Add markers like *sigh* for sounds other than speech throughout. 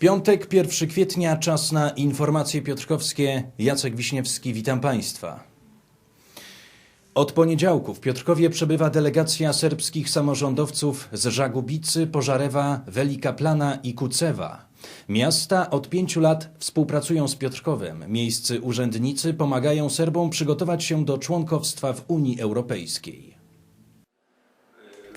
Piątek, 1 kwietnia, czas na informacje piotrkowskie. Jacek Wiśniewski, witam Państwa. Od poniedziałku w Piotrkowie przebywa delegacja serbskich samorządowców z Żagubicy, Pożarewa, Welika Plana i Kucewa. Miasta od pięciu lat współpracują z Piotrkowem. Miejscy urzędnicy pomagają Serbom przygotować się do członkowstwa w Unii Europejskiej.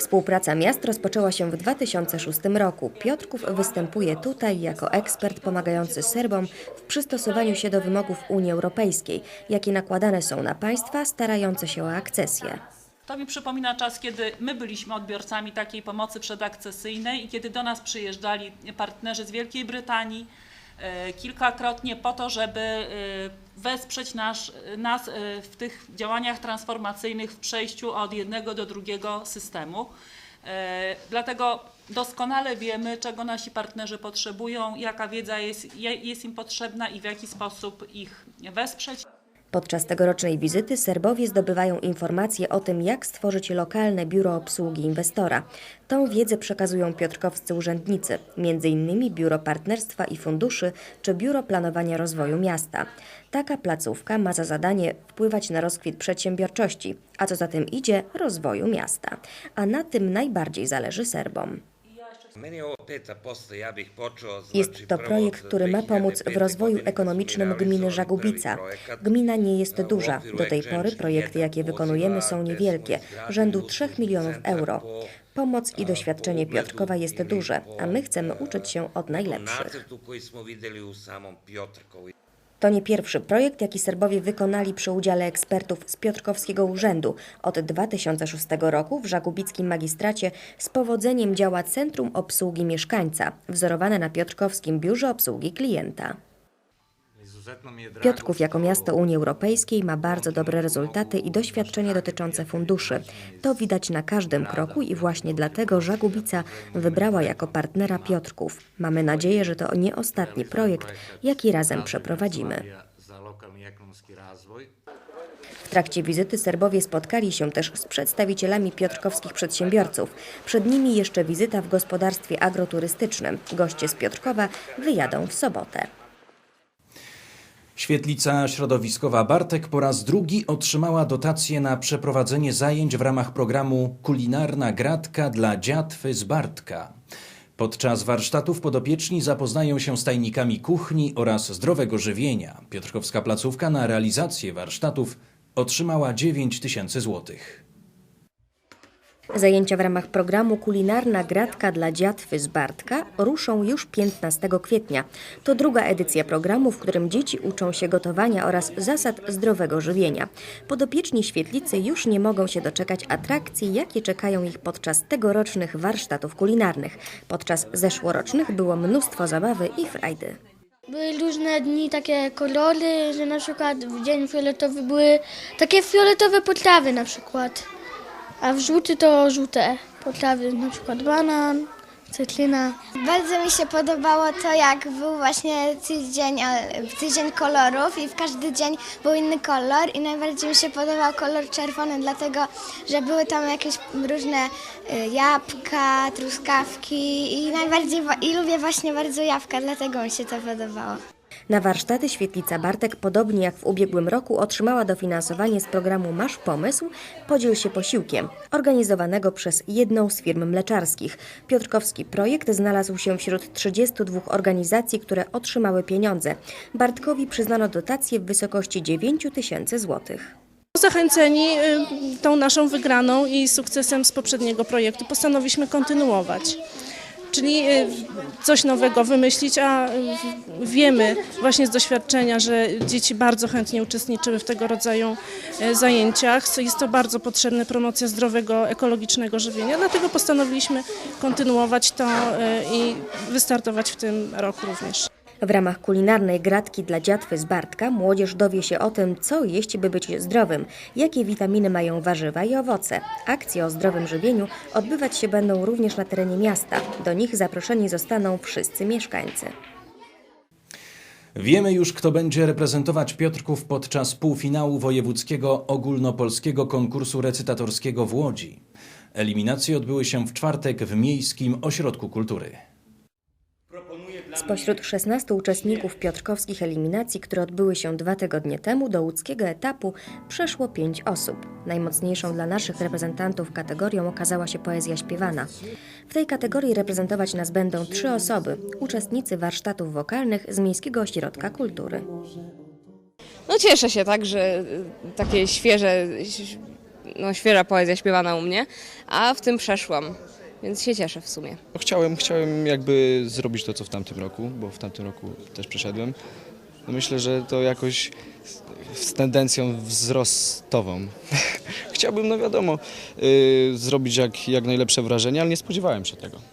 Współpraca miast rozpoczęła się w 2006 roku. Piotrków występuje tutaj jako ekspert pomagający Serbom w przystosowaniu się do wymogów Unii Europejskiej, jakie nakładane są na państwa starające się o akcesję. To mi przypomina czas, kiedy my byliśmy odbiorcami takiej pomocy przedakcesyjnej i kiedy do nas przyjeżdżali partnerzy z Wielkiej Brytanii e, kilkakrotnie po to, żeby e, wesprzeć nasz, nas e, w tych działaniach transformacyjnych w przejściu od jednego do drugiego systemu. E, Dlatego doskonale wiemy, czego nasi partnerzy potrzebują, jaka wiedza jest, jest im potrzebna i w jaki sposób ich wesprzeć. Podczas tegorocznej wizyty Serbowie zdobywają informacje o tym, jak stworzyć lokalne biuro obsługi inwestora. Tą wiedzę przekazują piotrkowscy urzędnicy, m.in. Biuro Partnerstwa i Funduszy czy Biuro Planowania Rozwoju Miasta. Taka placówka ma za zadanie wpływać na rozkwit przedsiębiorczości, a co za tym idzie rozwoju miasta. A na tym najbardziej zależy Serbom. Jest to projekt, od który ma pomóc w 2005. rozwoju ekonomicznym gminy Żagubica. Gmina nie jest duża. Do tej pory projekty, jakie wykonujemy, są niewielkie, rzędu uslužni 3 milionów euro. po, Pomoc i doświadczenie Piotrkowa jest duże, a my chcemy uczyć się od tom najlepszych. To nie pierwszy projekt, jaki Serbowie wykonali przy udziale ekspertów z Piotrkowskiego Urzędu. Od 2006 roku w Żagubickim Magistracie z powodzeniem działa Centrum Obsługi Mieszkańca, wzorowane na Piotrkowskim Biurze Obsługi Klienta. Piotrków jako miasto Unii Europejskiej ma bardzo dobre rezultaty i doświadczenie dotyczące funduszy. To widać na każdym kroku i właśnie dlatego Żagubica wybrała jako partnera Piotrków. Mamy nadzieję, że to nie ostatni projekt, jaki razem przeprowadzimy. W trakcie wizyty Serbowie spotkali się też z przedstawicielami piotrkowskich przedsiębiorców. Przed nimi jeszcze wizyta w gospodarstwie agroturystycznym. Goście z Piotrkowa wyjadą w sobotę. Świetlica środowiskowa Bartek po raz drugi otrzymała dotację na przeprowadzenie zajęć w ramach programu Kulinarna Gratka dla Dziatwy z Bartka. Podczas warsztatów podopieczni zapoznają się z tajnikami kuchni oraz zdrowego żywienia. Piotrkowska placówka na realizację warsztatów otrzymała 9 tysięcy złotych. Zajęcia w ramach programu Kulinarna Gratka dla Dziatwy z Bartka ruszą już 15 kwietnia. To druga edycja programu, w którym dzieci uczą się gotowania oraz zasad zdrowego żywienia. Podopieczni świetlicy już nie mogą się doczekać atrakcji, jakie czekają ich podczas tegorocznych warsztatów kulinarnych. Podczas zeszłorocznych było mnóstwo zabawy i frajdy. Były różne dni, takie kolory, że na przykład w dzień fioletowy były takie fioletowe potrawy na przykład, a w żółty to żółte potrawy, na przykład banan, cytryna. Bardzo mi się podobało to, jak był właśnie tydzień, e, tydzień kolorów i w każdy dzień był inny kolor i najbardziej mi się podobał kolor czerwony, dlatego że były tam jakieś różne e, jabłka, truskawki i najbardziej i lubię właśnie bardzo jabłka, dlatego mi się to podobało. Na warsztaty Świetlica Bartek, podobnie jak w ubiegłym roku, otrzymała dofinansowanie z programu Masz Pomysł, podziel się posiłkiem, organizowanego przez jedną z firm mleczarskich. Piotrkowski projekt znalazł się wśród 32 organizacji, które otrzymały pieniądze. Bartkowi przyznano dotację w wysokości 9 tysięcy złotych. Zachęceni y, tą naszą wygraną i sukcesem z poprzedniego projektu postanowiliśmy kontynuować. Czyli y, coś nowego wymyślić, a y, wiemy właśnie z doświadczenia, że dzieci bardzo chętnie uczestniczyły w tego rodzaju y, zajęciach. Jest to bardzo potrzebne promocja zdrowego, ekologicznego żywienia, dlatego postanowiliśmy kontynuować to i wystartować w tym roku również. W ramach kulinarnej gratki dla dziatwy z Bartka młodzież dowie się o tym, co jeść, by być zdrowym, jakie witaminy mają warzywa i owoce. Akcje o zdrowym żywieniu odbywać się będą również na terenie miasta. Do nich zaproszeni zostaną wszyscy mieszkańcy. Wiemy już, kto będzie reprezentować Piotrków podczas półfinału wojewódzkiego ogólnopolskiego konkursu recytatorskiego w Łodzi. Eliminacje odbyły się w czwartek w Miejskim Ośrodku Kultury. Spośród 16 uczestników piotrkowskich eliminacji, które odbyły się dwa tygodnie temu, do łódzkiego etapu przeszło pięć osób. Najmocniejszą dla naszych reprezentantów kategorią okazała się poezja śpiewana. W tej kategorii reprezentować nas będą trzy osoby, uczestnicy warsztatów wokalnych z Miejskiego Ośrodka Kultury. No cieszę się tak, że y, takie świeże, no świeża poezja śpiewana u mnie, a w tym przeszłam, więc się cieszę w sumie. No, Chciałem, chciałem jakby zrobić to, co w tamtym roku, bo w tamtym roku też przeszedłem. No myślę, że to jakoś z, tendencją wzrostową. *laughs* Chciałbym, no wiadomo, yy, zrobić jak, jak najlepsze wrażenie, ale nie spodziewałem się tego.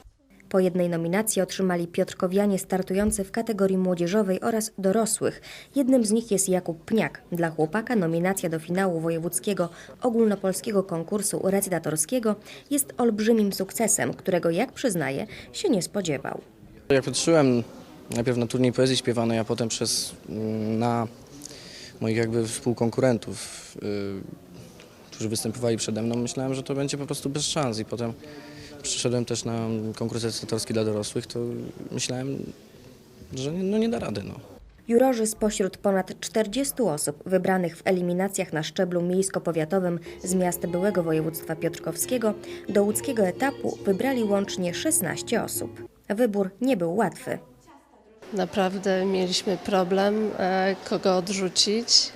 Po jednej nominacji otrzymali Piotrkowianie startujący w kategorii młodzieżowej oraz dorosłych. Jednym z nich jest Jakub Pniak. Dla chłopaka nominacja do finału wojewódzkiego ogólnopolskiego konkursu recytatorskiego jest olbrzymim sukcesem, którego, jak przyznaje, się nie spodziewał. Jak patrzyłem najpierw na turniej poezji śpiewanej, a potem przez mm, na moich jakby współkonkurentów, y, którzy występowali przede mną, myślałem, że to będzie po prostu bez szans i potem przyszedłem też na konkurs recytatorski dla dorosłych, to myślałem, że nie- no nie da rady. No. Jurorzy spośród ponad 40 osób wybranych w eliminacjach na szczeblu miejsko-powiatowym z miast byłego województwa piotrkowskiego do łódzkiego etapu wybrali łącznie 16 osób. Wybór nie był łatwy. Naprawdę mieliśmy problem, e, kogo odrzucić.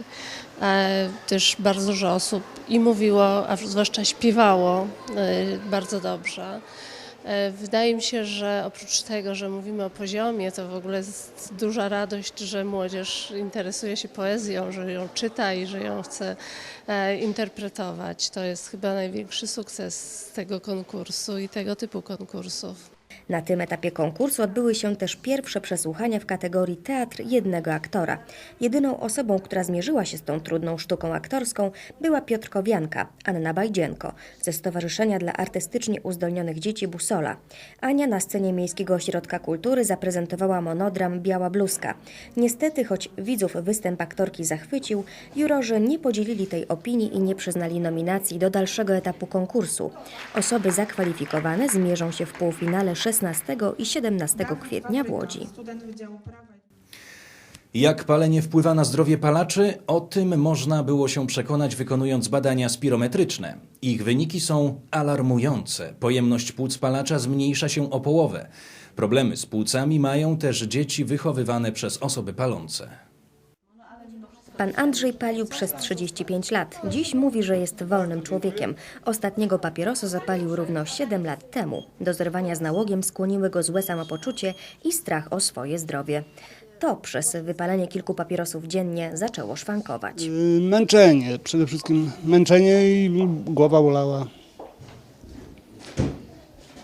E, Też bardzo dużo osób i mówiło, a zwłaszcza śpiewało e, bardzo dobrze. E, Wydaje mi się, że oprócz tego, że mówimy o poziomie, to w ogóle jest duża radość, że młodzież interesuje się poezją, że ją czyta i że ją chce interpretować. To jest chyba największy sukces tego konkursu i tego typu konkursów. Na tym etapie konkursu odbyły się też pierwsze przesłuchania w kategorii teatr jednego aktora. Jedyną osobą, która zmierzyła się z tą trudną sztuką aktorską była Piotrkowianka, Anna Bajdzienko, ze Stowarzyszenia dla Artystycznie Uzdolnionych Dzieci Busola. Ania na scenie Miejskiego Ośrodka Kultury zaprezentowała monodram Biała Bluzka. Niestety, choć widzów występ aktorki zachwycił, jurorzy nie podzielili tej opinii i nie przyznali nominacji do dalszego etapu konkursu. Osoby zakwalifikowane zmierzą się w półfinale 16 i 17 kwietnia w Łodzi. Jak palenie wpływa na zdrowie palaczy? O tym można było się przekonać wykonując badania spirometryczne. Ich wyniki są alarmujące. Pojemność płuc palacza zmniejsza się o połowę. Problemy z płucami mają też dzieci wychowywane przez osoby palące. Pan Andrzej palił przez 35 lat. Dziś mówi, że jest wolnym człowiekiem. Ostatniego papierosa zapalił równo 7 lat temu. Do zerwania z nałogiem skłoniły go złe samopoczucie i strach o swoje zdrowie. To przez wypalenie kilku papierosów dziennie zaczęło szwankować. Y, Męczenie, przede wszystkim męczenie i głowa bolała.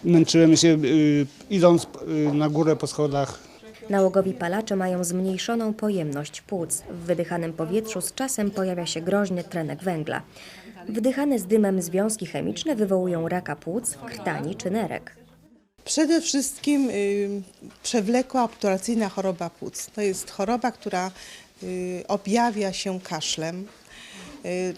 Męczyłem się y, idąc y, na górę po schodach. Nałogowi palacze mają zmniejszoną pojemność płuc. W wydychanym powietrzu z czasem pojawia się groźny tlenek węgla. Wdychane z dymem związki chemiczne wywołują raka płuc, krtani czy nerek. Przede wszystkim y, przewlekła obturacyjna choroba płuc. To jest choroba, która y, objawia się kaszlem. Y,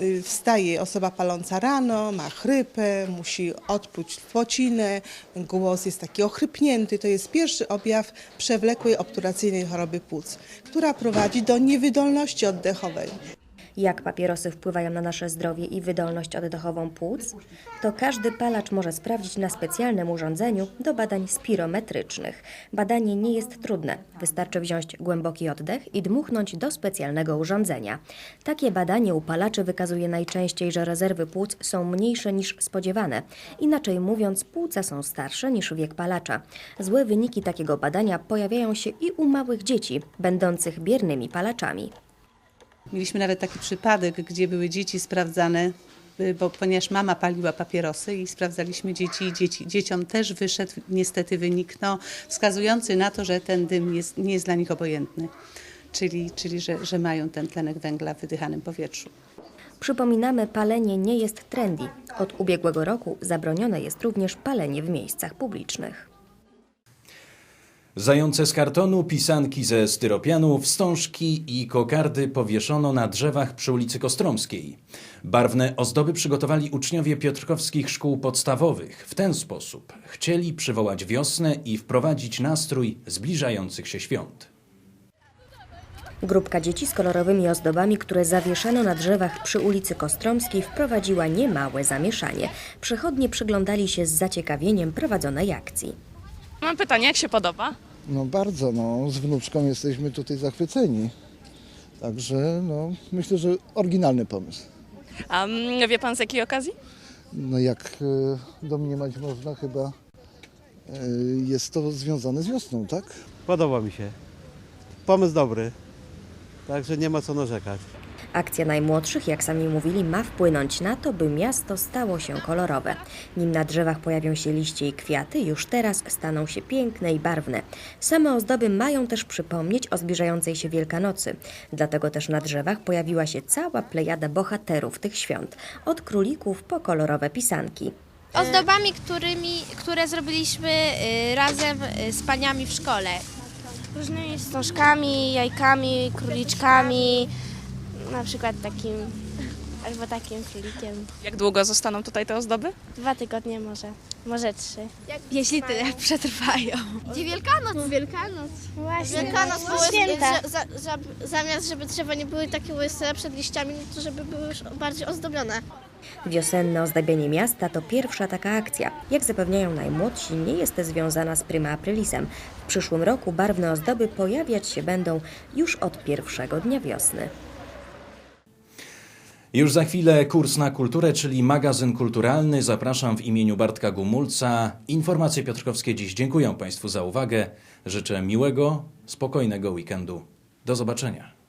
y, wstaje osoba paląca rano, ma chrypę, musi odpluć tłocinę, głos jest taki ochrypnięty. To jest pierwszy objaw przewlekłej obturacyjnej choroby płuc, która prowadzi do niewydolności oddechowej. Jak papierosy wpływają na nasze zdrowie i wydolność oddechową płuc? To każdy palacz może sprawdzić na specjalnym urządzeniu do badań spirometrycznych. Badanie nie jest trudne. Wystarczy wziąć głęboki oddech i dmuchnąć do specjalnego urządzenia. Takie badanie u palaczy wykazuje najczęściej, że rezerwy płuc są mniejsze niż spodziewane. Inaczej mówiąc, płuca są starsze niż wiek palacza. Złe wyniki takiego badania pojawiają się i u małych dzieci, będących biernymi palaczami. Mieliśmy nawet taki przypadek, gdzie były dzieci sprawdzane, y, bo ponieważ mama paliła papierosy i sprawdzaliśmy dzieci i dzieci, dzieciom też wyszedł niestety wynik no, wskazujący na to, że ten dym jest, nie jest dla nich obojętny, czyli, czyli że, że mają ten tlenek węgla w wydychanym powietrzu. Przypominamy, palenie nie jest trendy. Od ubiegłego roku zabronione jest również palenie w miejscach publicznych. Zające z kartonu, pisanki ze styropianu, wstążki i kokardy powieszono na drzewach przy ulicy Kostromskiej. Barwne ozdoby przygotowali uczniowie piotrkowskich szkół podstawowych. W ten sposób chcieli przywołać wiosnę i wprowadzić nastrój zbliżających się świąt. Grupka dzieci z kolorowymi ozdobami, które zawieszano na drzewach przy ulicy Kostromskiej, wprowadziła niemałe zamieszanie. Przechodnie przyglądali się z zaciekawieniem prowadzonej akcji. Mam pytanie, jak się podoba? No bardzo, no z wnuczką jesteśmy tutaj zachwyceni. Także no, myślę, że oryginalny pomysł. A mm, wie pan z jakiej okazji? No jak e, domniemać można, chyba e, jest to związane z wiosną, tak? Podoba mi się. Pomysł dobry. Także nie ma co narzekać. Akcja najmłodszych, jak sami mówili, ma wpłynąć na to, by miasto stało się kolorowe. Nim na drzewach pojawią się liście i kwiaty, już teraz staną się piękne i barwne. Same ozdoby mają też przypomnieć o zbliżającej się Wielkanocy. Dlatego też na drzewach pojawiła się cała plejada bohaterów tych świąt, od królików po kolorowe pisanki. Ozdobami, którymi, które zrobiliśmy y, razem y, z paniami w szkole. Różnymi wstążkami, jajkami, króliczkami, na przykład takim, albo takim królikiem. Jak długo zostaną tutaj te ozdoby? Dwa tygodnie może, może trzy. Jeśli tyle przetrwają. Gdzie Wielkanoc? Wielkanoc. Właśnie. Wielkanoc No, było święta. że, za, za, zamiast żeby drzewa nie były takie łyse przed liściami, no to żeby były już bardziej ozdobione. Wiosenne ozdabianie miasta to pierwsza taka akcja. Jak zapewniają najmłodsi, nie jest związana z Prima Aprilisem. W przyszłym roku barwne ozdoby pojawiać się będą już od pierwszego dnia wiosny. Już za chwilę kurs na kulturę, czyli magazyn kulturalny. Zapraszam w imieniu Bartka Gumulca. Informacje Piotrkowskie dziś dziękuję Państwu za uwagę. Życzę miłego, spokojnego weekendu. Do zobaczenia.